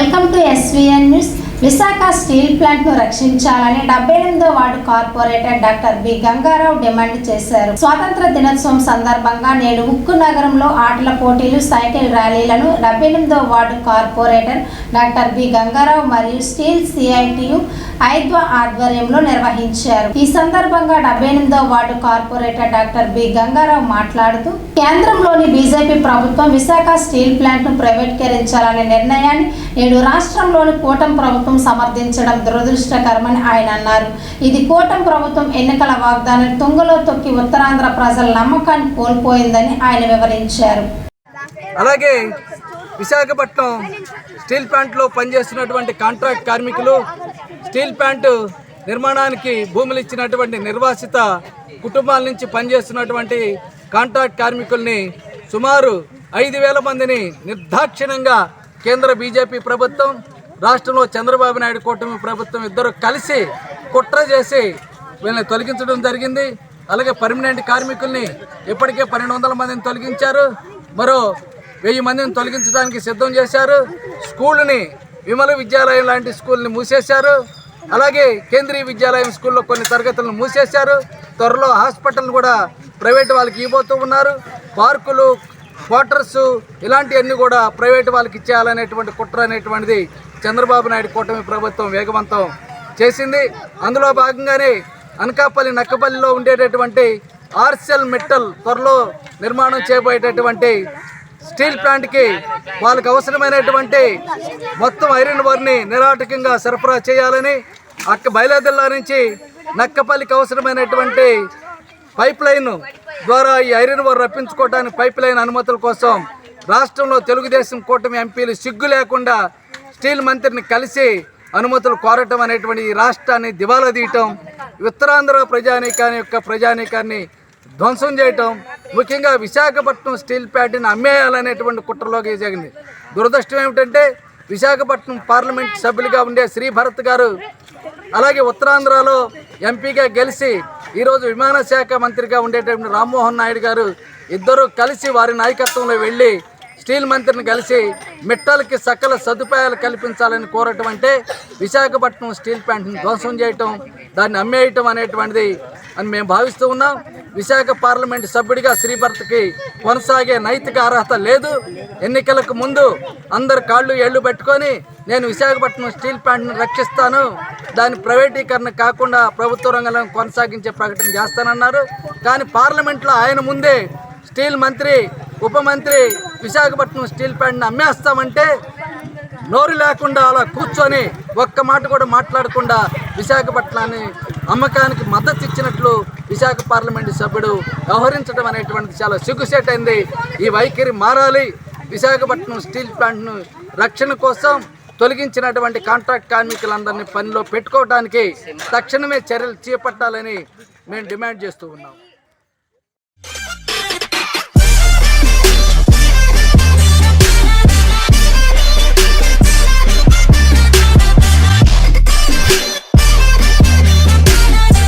welcome to svn news. Visakha steel ప్లాంట్ను రక్షించాలని డెబ్బై ఎనిమిదో ward corporator doctor B. Gangarao demand చేశారు. స్వాతంత్ర దినోత్సవం సందర్భంగా నేడు ఉక్కు నగరంలో ఆటల పోటీలు సైకిల్ ర్యాలీలను డెబ్బై ఎనిమిదో ward corporator doctor B. Gangarao మరియు స్టీల్ సిఐటియు ఐద్వా ఆధ్వర్యంలో నిర్వహించారు. ఈ సందర్భంగా డెబ్బై ఎనిమిదో ward corporator doctor B. Gangarao మాట్లాడుతూ కేంద్రంలోని బీజేపీ ప్రభుత్వం విశాఖ స్టీల్ ప్లాంట్ను ప్రైవేటీకరించాలనే నిర్ణయాన్ని నేడు రాష్ట్రంలోని కూటమి ప్రభుత్వం సమర్థించడం దురదృష్టకరమని ఆయన అన్నారు. ఇది కూటమి ప్రభుత్వం ఎన్నికల వాగ్దానం తుంగలో తొక్కి ఉత్తరాంధ్ర ప్రజల నమ్మకాన్ని కోల్పోయిందని ఆయన వివరించారు. అలాగే విశాఖపట్నం స్టీల్ ప్లాంట్లో పనిచేస్తున్నటువంటి కాంట్రాక్ట్ కార్మికులు స్టీల్ ప్లాంట్ నిర్మాణానికి భూములు ఇచ్చినటువంటి నిర్వాసిత కుటుంబాల నుంచి పనిచేస్తున్నటువంటి కాంట్రాక్ట్ కార్మికుల్ని సుమారు ఐదు వేల మందిని నిర్దాక్షిణ్యంగా కేంద్ర బీజేపీ ప్రభుత్వం రాష్ట్రంలో చంద్రబాబు నాయుడు కూటమి ప్రభుత్వం ఇద్దరు కలిసి కుట్ర చేసి వీళ్ళని తొలగించడం జరిగింది. అలాగే పర్మనెంట్ కార్మికుల్ని ఇప్పటికే పన్నెండు వందల మందిని తొలగించారు. మరో వెయ్యి మందిని తొలగించడానికి సిద్ధం చేశారు. స్కూల్ని విమల విద్యాలయం లాంటి స్కూల్ని మూసేశారు. అలాగే కేంద్రీయ విద్యాలయం స్కూల్లో కొన్ని తరగతులను మూసేశారు. త్వరలో హాస్పిటల్ కూడా ప్రైవేట్ వాళ్ళకి ఇవ్వబోతూ ఉన్నారు. పార్కులు క్వార్టర్స్ ఇలాంటివన్నీ కూడా ప్రైవేట్ వాళ్ళకి ఇచ్చేయాలనేటువంటి కుట్ర అనేటువంటిది చంద్రబాబు నాయుడు కూటమి ప్రభుత్వం వేగవంతం చేసింది. అందులో భాగంగానే అనకాపల్లి నక్కపల్లిలో ఉండేటటువంటి ఆర్సెల్ మెట్టల్ త్వరలో నిర్మాణం చేయబోయేటటువంటి స్టీల్ ప్లాంట్కి వాళ్ళకి అవసరమైనటువంటి మొత్తం ఐరన్ వర్ని నిరాటకంగా సరఫరా చేయాలని అక్క బయలాదిల్లా నుంచి నక్కపల్లికి అవసరమైనటువంటి పైప్ లైన్ ద్వారా ఈ ఐరన్ వర్ రప్పించుకోవడానికి పైప్ లైన్ అనుమతుల కోసం రాష్ట్రంలో తెలుగుదేశం కూటమి ఎంపీలు సిగ్గు లేకుండా స్టీల్ మంత్రిని కలిసి అనుమతులు కోరటం అనేటువంటి ఈ రాష్ట్రాన్ని దివాలా తీయటం ఉత్తరాంధ్ర ప్రజానీకాన్ని యొక్క ప్రజానీకాన్ని ధ్వంసం చేయటం ముఖ్యంగా విశాఖపట్నం స్టీల్ ప్లాంట్ని అమ్మేయాలనేటువంటి కుట్రలోకి జరిగింది దురదృష్టం ఏమిటంటే విశాఖపట్నం పార్లమెంట్ సభ్యులుగా ఉండే శ్రీ భరత్ గారు అలాగే ఉత్తరాంధ్రలో ఎంపీగా గెలిచి ఈరోజు విమానశాఖ మంత్రిగా ఉండేటటువంటి రామ్మోహన్ నాయుడు గారు ఇద్దరు కలిసి వారి నాయకత్వంలో వెళ్ళి స్టీల్ మంత్రిని కలిసి మిట్టలకి సకల సదుపాయాలు కల్పించాలని కోరటం అంటే విశాఖపట్నం స్టీల్ ప్లాంట్ని ధ్వంసం చేయటం దాన్ని అమ్మేయటం అనేటువంటిది అని మేము భావిస్తూ ఉన్నాం. విశాఖ పార్లమెంట్ సభ్యుడిగా శ్రీభర్తకి కొనసాగే నైతిక అర్హత లేదు. ఎన్నికలకు ముందు అందరు కాళ్ళు ఏళ్ళు పెట్టుకొని నేను విశాఖపట్నం స్టీల్ ప్లాంట్ని రక్షిస్తాను. దాని ప్రైవేటీకరణ కాకుండా ప్రభుత్వ రంగంలో కొనసాగించే ప్రకటన చేస్తానన్నారు. కానీ పార్లమెంట్లో ఆయన ముందే స్టీల్ మంత్రి ఉప మంత్రి విశాఖపట్నం స్టీల్ ప్లాంట్ని అమ్మేస్తామంటే నోరు లేకుండా అలా కూర్చొని ఒక్క మాట కూడా మాట్లాడకుండా విశాఖపట్నాన్ని అమ్మకానికి మద్దతు ఇచ్చినట్లు విశాఖ పార్లమెంటు సభ్యుడు వ్యవహరించడం అనేటువంటిది చాలా సిగ్గుసేటైంది. ఈ వైఖరి మారాలి. విశాఖపట్నం స్టీల్ ప్లాంట్ను రక్షణ కోసం తొలగించినటువంటి కాంట్రాక్ట్ కార్మికులందరినీ పనిలో పెట్టుకోవడానికి తక్షణమే చర్యలు చేపట్టాలని మేము డిమాండ్ చేస్తూ ఉన్నాం.